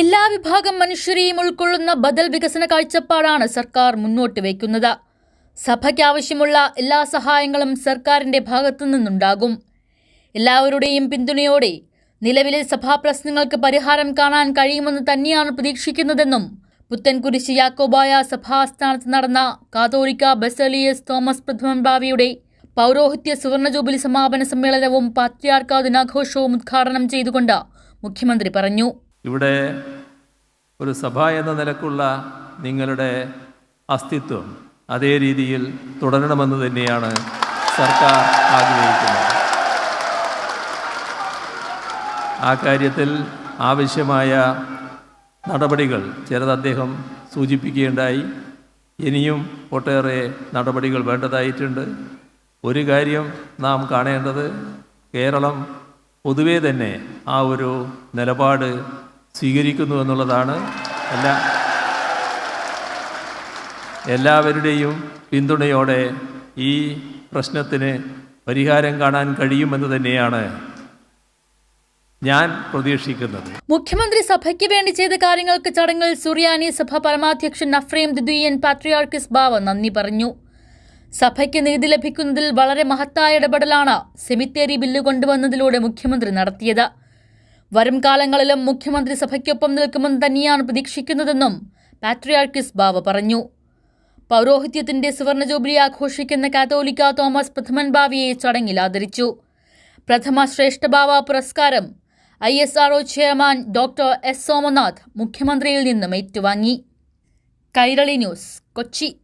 എല്ലാ വിഭാഗം മനുഷ്യരെയും ഉൾക്കൊള്ളുന്ന ബദൽ വികസന കാഴ്ചപ്പാടാണ് സർക്കാർ മുന്നോട്ട് വയ്ക്കുന്നത്. സഭയ്ക്കാവശ്യമുള്ള എല്ലാ സഹായങ്ങളും സർക്കാരിന്റെ ഭാഗത്തു നിന്നുണ്ടാകും. എല്ലാവരുടെയും പിന്തുണയോടെ നിലവിലെ സഭാ പ്രശ്നങ്ങൾക്ക് പരിഹാരം കാണാൻ കഴിയുമെന്ന് തന്നെയാണ് പ്രതീക്ഷിക്കുന്നതെന്നും പുത്തൻകുരിശ് യാക്കോബായ സഭാസ്ഥാനത്ത് നടന്ന കാതോലിക്ക ബസലിയസ് തോമസ് പ്രഥമംബാവിയുടെ പൗരോഹിത്യ സുവർണ ജൂബിലി സമാപന സമ്മേളനവും പാത്രിയാർക്കാ ദിനാഘോഷവും ഉദ്ഘാടനം ചെയ്തുകൊണ്ട് മുഖ്യമന്ത്രി പറഞ്ഞു. ഇവിടെ ഒരു സഭ എന്ന നിലക്കുള്ള നിങ്ങളുടെ അസ്തിത്വം അതേ രീതിയിൽ തുടരണമെന്ന് തന്നെയാണ് സർക്കാർ ആഗ്രഹിക്കുന്നത്. ആ കാര്യത്തിൽ ആവശ്യമായ നടപടികൾ ചിലത് അദ്ദേഹം സൂചിപ്പിക്കുകയുണ്ടായി. ഇനിയും ഒട്ടേറെ നടപടികൾ വേണ്ടതായിട്ടുണ്ട്. ഒരു കാര്യം നാം കാണേണ്ടത് കേരളം പൊതുവേ തന്നെ ആ ഒരു നിലപാട് സ്വീകരിക്കുന്നു എന്നുള്ളതാണ്. എല്ലാ എല്ലാവരുടെയും പിന്തുണയോടെ ഈ പ്രശ്നത്തിന് പരിഹാരം കാണാൻ കഴിയുമെന്ന് തന്നെയാണ് ഞാൻ പ്രതീക്ഷിക്കുന്നത്. മുഖ്യമന്ത്രി സഭയ്ക്ക് വേണ്ടി ചെയ്ത കാര്യങ്ങൾക്ക് ചടങ്ങിൽ സുറിയാനി സഭ പരമാധ്യക്ഷൻ നഫ്രീം ദിദ്വീയൻ പാട്രിയാർക്കിസ് ബാവ നന്ദി പറഞ്ഞു. സഭയ്ക്ക് നീതി ലഭിക്കുന്നതിൽ വളരെ മഹത്തായ ഇടപെടലാണ് സെമിത്തേരി ബില്ല് കൊണ്ടുവന്നതിലൂടെ മുഖ്യമന്ത്രി നടത്തിയത്. വരും കാലങ്ങളിലും മുഖ്യമന്ത്രി സഭയ്ക്കൊപ്പം നിൽക്കുമെന്ന് തന്നെയാണ് പ്രതീക്ഷിക്കുന്നതെന്നും പാട്രിയാർക്കിസ് ബാവ പറഞ്ഞു. പൗരോഹിത്യത്തിന്റെ സുവർണ ജൂബിലി ആഘോഷിക്കുന്ന കാതോലിക്ക തോമസ് പ്രഥമൻ ബാവിയെ ചടങ്ങിൽ ആദരിച്ചു. പ്രഥമ ശ്രേഷ്ഠ ബാവ പുരസ്കാരം I S R O chairman doctor S Somanath മുഖ്യമന്ത്രിയിൽ നിന്നും ഏറ്റുവാങ്ങി. കൈരളി ന്യൂസ് കൊച്ചി.